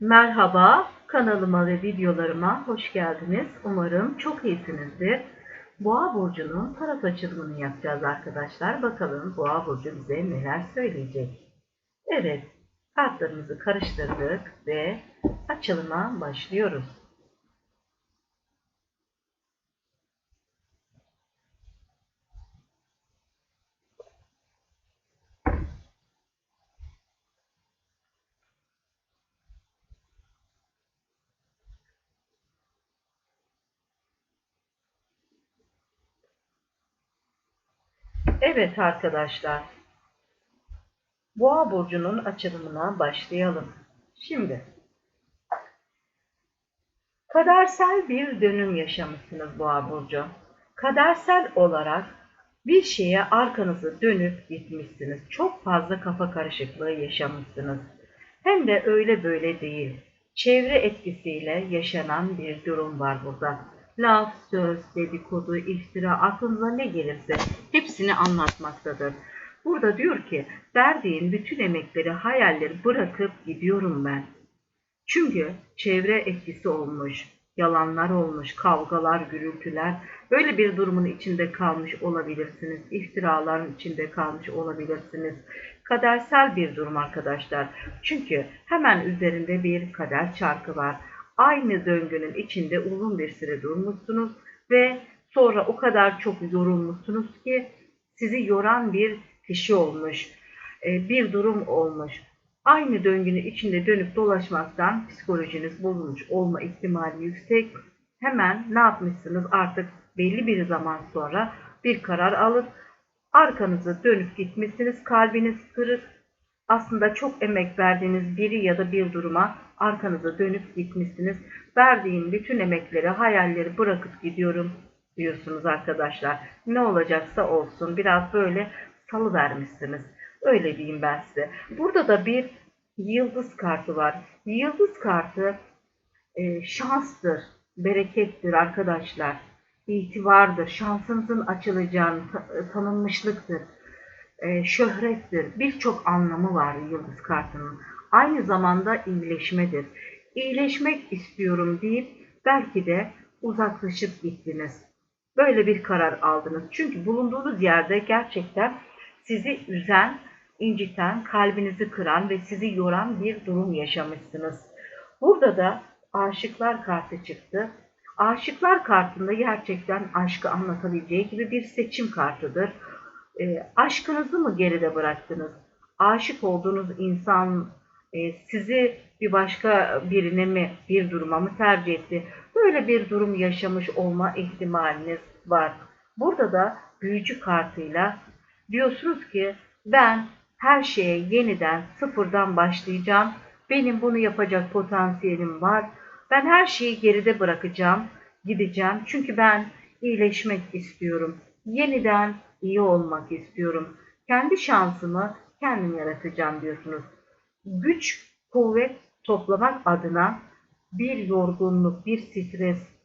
Merhaba, kanalıma ve videolarıma hoş geldiniz. Umarım çok iyisinizdir. Boğa burcunun tarot açılımını yapacağız arkadaşlar. Bakalım Boğa burcu bize neler söyleyecek. Evet, kartlarımızı karıştırdık ve açılıma başlıyoruz. Evet arkadaşlar. Boğa burcunun açılımına başlayalım. Şimdi kadersel bir dönüm yaşamışsınız Boğa burcu. Kadersel olarak bir şeye arkanızı dönüp gitmişsiniz. Çok fazla kafa karışıklığı yaşamışsınız. Hem de öyle böyle değil. Çevre etkisiyle yaşanan bir durum var burada laf, söz, dedikodu, iftira, aklınıza ne gelirse hepsini anlatmaktadır. Burada diyor ki, verdiğin bütün emekleri, hayalleri bırakıp gidiyorum ben. Çünkü çevre etkisi olmuş, yalanlar olmuş, kavgalar, gürültüler, böyle bir durumun içinde kalmış olabilirsiniz. İftiraların içinde kalmış olabilirsiniz. Kadersel bir durum arkadaşlar. Çünkü hemen üzerinde bir kader çarkı var aynı döngünün içinde uzun bir süre durmuşsunuz ve sonra o kadar çok yorulmuşsunuz ki sizi yoran bir kişi olmuş, e, bir durum olmuş. Aynı döngünün içinde dönüp dolaşmaktan psikolojiniz bozulmuş olma ihtimali yüksek. Hemen ne yapmışsınız artık belli bir zaman sonra bir karar alıp arkanızı dönüp gitmişsiniz. Kalbiniz kırık. Aslında çok emek verdiğiniz biri ya da bir duruma arkanıza dönüp gitmişsiniz. Verdiğim bütün emekleri, hayalleri bırakıp gidiyorum diyorsunuz arkadaşlar. Ne olacaksa olsun biraz böyle salı vermişsiniz. Öyle diyeyim ben size. Burada da bir yıldız kartı var. Yıldız kartı e, şanstır, berekettir arkadaşlar. İtibardır, şansınızın açılacağını, tanınmışlıktır, e, şöhrettir. Birçok anlamı var yıldız kartının aynı zamanda iyileşmedir. İyileşmek istiyorum deyip belki de uzaklaşıp gittiniz. Böyle bir karar aldınız. Çünkü bulunduğunuz yerde gerçekten sizi üzen, inciten, kalbinizi kıran ve sizi yoran bir durum yaşamışsınız. Burada da aşıklar kartı çıktı. Aşıklar kartında gerçekten aşkı anlatabileceği gibi bir seçim kartıdır. E, aşkınızı mı geride bıraktınız? Aşık olduğunuz insan e, sizi bir başka birine mi, bir duruma mı tercih etti? Böyle bir durum yaşamış olma ihtimaliniz var. Burada da büyücü kartıyla diyorsunuz ki ben her şeye yeniden sıfırdan başlayacağım. Benim bunu yapacak potansiyelim var. Ben her şeyi geride bırakacağım, gideceğim. Çünkü ben iyileşmek istiyorum. Yeniden iyi olmak istiyorum. Kendi şansımı kendim yaratacağım diyorsunuz güç, kuvvet toplamak adına bir yorgunluk, bir stres,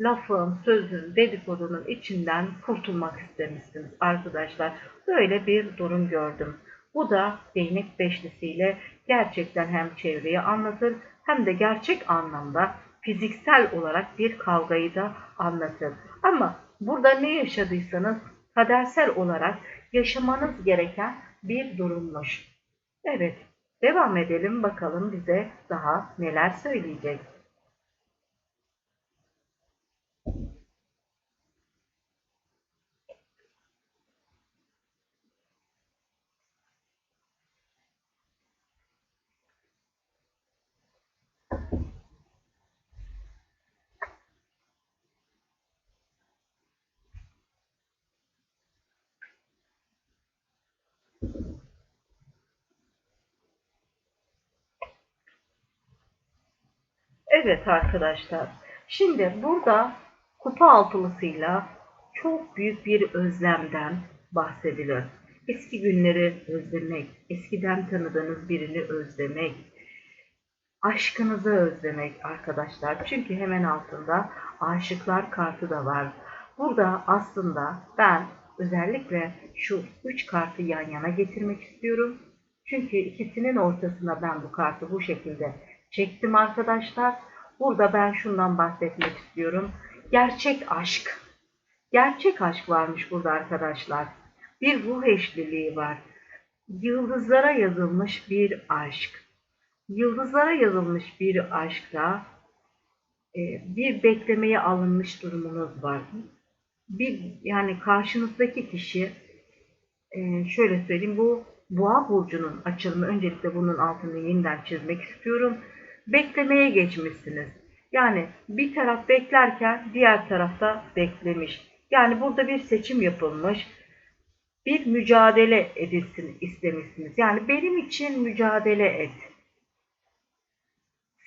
lafın, sözün, dedikodunun içinden kurtulmak istemişsiniz arkadaşlar. Böyle bir durum gördüm. Bu da değnek beşlisiyle gerçekten hem çevreyi anlatır hem de gerçek anlamda fiziksel olarak bir kavgayı da anlatır. Ama burada ne yaşadıysanız kadersel olarak yaşamanız gereken bir durummuş. Evet, Devam edelim bakalım bize daha neler söyleyecek. Evet arkadaşlar. Şimdi burada kupa altılısıyla çok büyük bir özlemden bahsedilir. Eski günleri özlemek, eskiden tanıdığınız birini özlemek, aşkınızı özlemek arkadaşlar. Çünkü hemen altında aşıklar kartı da var. Burada aslında ben özellikle şu üç kartı yan yana getirmek istiyorum. Çünkü ikisinin ortasına ben bu kartı bu şekilde çektim arkadaşlar. Burada ben şundan bahsetmek istiyorum. Gerçek aşk. Gerçek aşk varmış burada arkadaşlar. Bir ruh eşliliği var. Yıldızlara yazılmış bir aşk. Yıldızlara yazılmış bir aşkta e, bir beklemeye alınmış durumunuz var. Bir yani karşınızdaki kişi e, şöyle söyleyeyim bu boğa burcunun açılımı öncelikle bunun altını yeniden çizmek istiyorum. Beklemeye geçmişsiniz. Yani bir taraf beklerken diğer tarafta beklemiş. Yani burada bir seçim yapılmış. Bir mücadele edilsin istemişsiniz. Yani benim için mücadele et.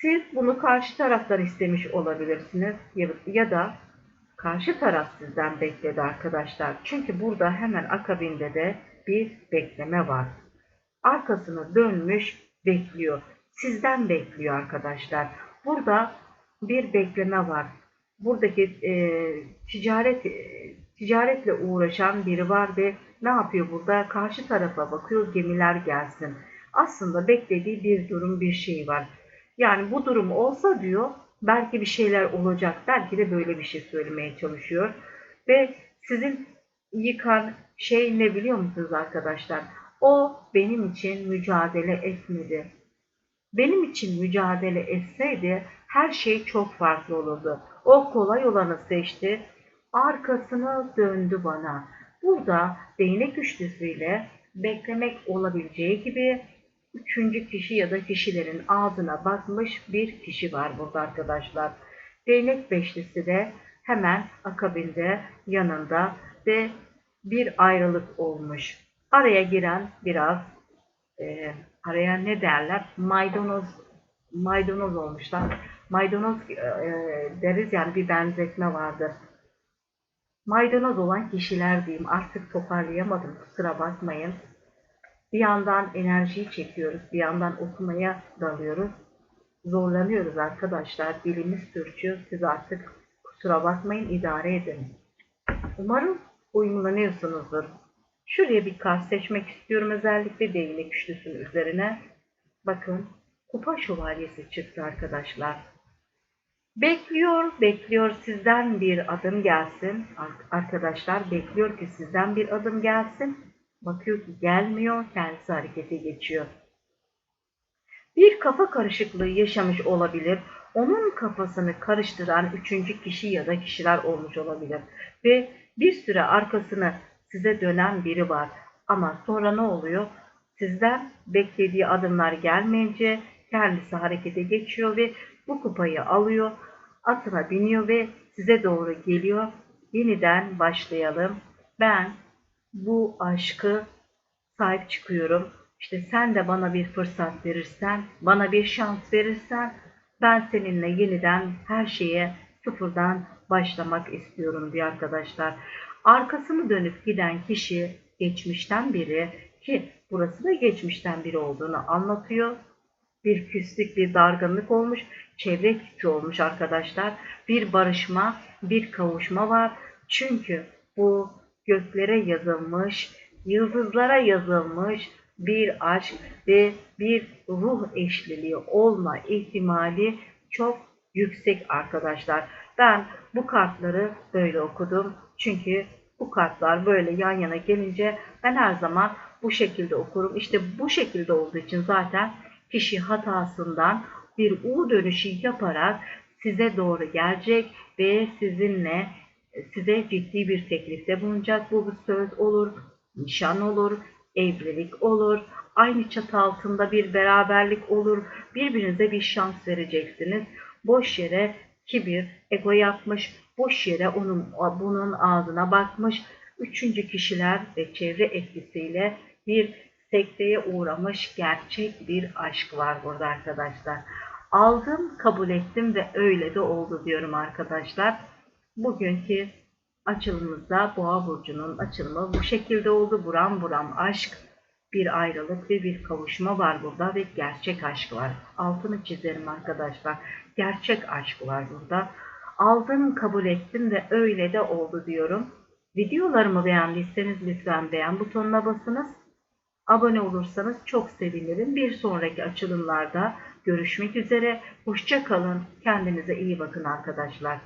Siz bunu karşı taraftan istemiş olabilirsiniz ya, ya da karşı taraf sizden bekledi arkadaşlar. Çünkü burada hemen akabinde de bir bekleme var. Arkasını dönmüş bekliyor. Sizden bekliyor arkadaşlar. Burada bir bekleme var. Buradaki e, ticaret e, ticaretle uğraşan biri var ve ne yapıyor burada? Karşı tarafa bakıyor gemiler gelsin. Aslında beklediği bir durum bir şey var. Yani bu durum olsa diyor belki bir şeyler olacak. Belki de böyle bir şey söylemeye çalışıyor. Ve sizin yıkan şey ne biliyor musunuz arkadaşlar? O benim için mücadele etmedi. Benim için mücadele etseydi her şey çok farklı olurdu. O kolay olanı seçti. Arkasını döndü bana. Burada değnek üçlüsüyle beklemek olabileceği gibi üçüncü kişi ya da kişilerin ağzına bakmış bir kişi var burada arkadaşlar. Değnek beşlisi de hemen akabinde yanında ve bir ayrılık olmuş. Araya giren biraz e, araya ne derler maydanoz maydanoz olmuşlar. Maydanoz e, deriz yani bir benzetme vardır. Maydanoz olan kişiler diyeyim artık toparlayamadım kusura bakmayın. Bir yandan enerjiyi çekiyoruz, bir yandan okumaya dalıyoruz. Zorlanıyoruz arkadaşlar. Dilimiz sürçüyor. Siz artık kusura bakmayın idare edin. Umarım uyumlanıyorsunuzdur. Şuraya bir kart seçmek istiyorum. Özellikle değnek üçlüsünün üzerine. Bakın kupa şövalyesi çıktı arkadaşlar. Bekliyor, bekliyor sizden bir adım gelsin. Arkadaşlar bekliyor ki sizden bir adım gelsin. Bakıyor ki gelmiyor, kendisi harekete geçiyor. Bir kafa karışıklığı yaşamış olabilir. Onun kafasını karıştıran üçüncü kişi ya da kişiler olmuş olabilir. Ve bir süre arkasını size dönen biri var. Ama sonra ne oluyor? Sizden beklediği adımlar gelmeyince kendisi harekete geçiyor ve bu kupayı alıyor, atına biniyor ve size doğru geliyor. Yeniden başlayalım. Ben bu aşkı sahip çıkıyorum. İşte sen de bana bir fırsat verirsen, bana bir şans verirsen ben seninle yeniden her şeye sıfırdan başlamak istiyorum diye arkadaşlar. Arkasını dönüp giden kişi geçmişten biri ki burası da geçmişten biri olduğunu anlatıyor. Bir küslük, bir dargınlık olmuş, çevre küçü olmuş arkadaşlar. Bir barışma, bir kavuşma var. Çünkü bu göklere yazılmış, yıldızlara yazılmış bir aşk ve bir ruh eşliliği olma ihtimali çok yüksek arkadaşlar. Ben bu kartları böyle okudum. Çünkü bu kartlar böyle yan yana gelince ben her zaman bu şekilde okurum. İşte bu şekilde olduğu için zaten kişi hatasından bir U dönüşü yaparak size doğru gelecek ve sizinle size ciddi bir teklifte bulunacak. Bu bir söz olur, nişan olur, evlilik olur, aynı çatı altında bir beraberlik olur. Birbirinize bir şans vereceksiniz. Boş yere kibir, ego yapmış, boş yere onun bunun ağzına bakmış. Üçüncü kişiler ve çevre etkisiyle bir sekteye uğramış gerçek bir aşk var burada arkadaşlar. Aldım, kabul ettim ve öyle de oldu diyorum arkadaşlar. Bugünkü açılımımızda Boğa Burcu'nun açılımı bu şekilde oldu. Buram buram aşk, bir ayrılık ve bir kavuşma var burada ve gerçek aşk var. Altını çizerim arkadaşlar. Gerçek aşk var burada. Aldım, kabul ettim ve öyle de oldu diyorum. Videolarımı beğendiyseniz lütfen beğen butonuna basınız. Abone olursanız çok sevinirim. Bir sonraki açılımlarda görüşmek üzere. Hoşça kalın. Kendinize iyi bakın arkadaşlar.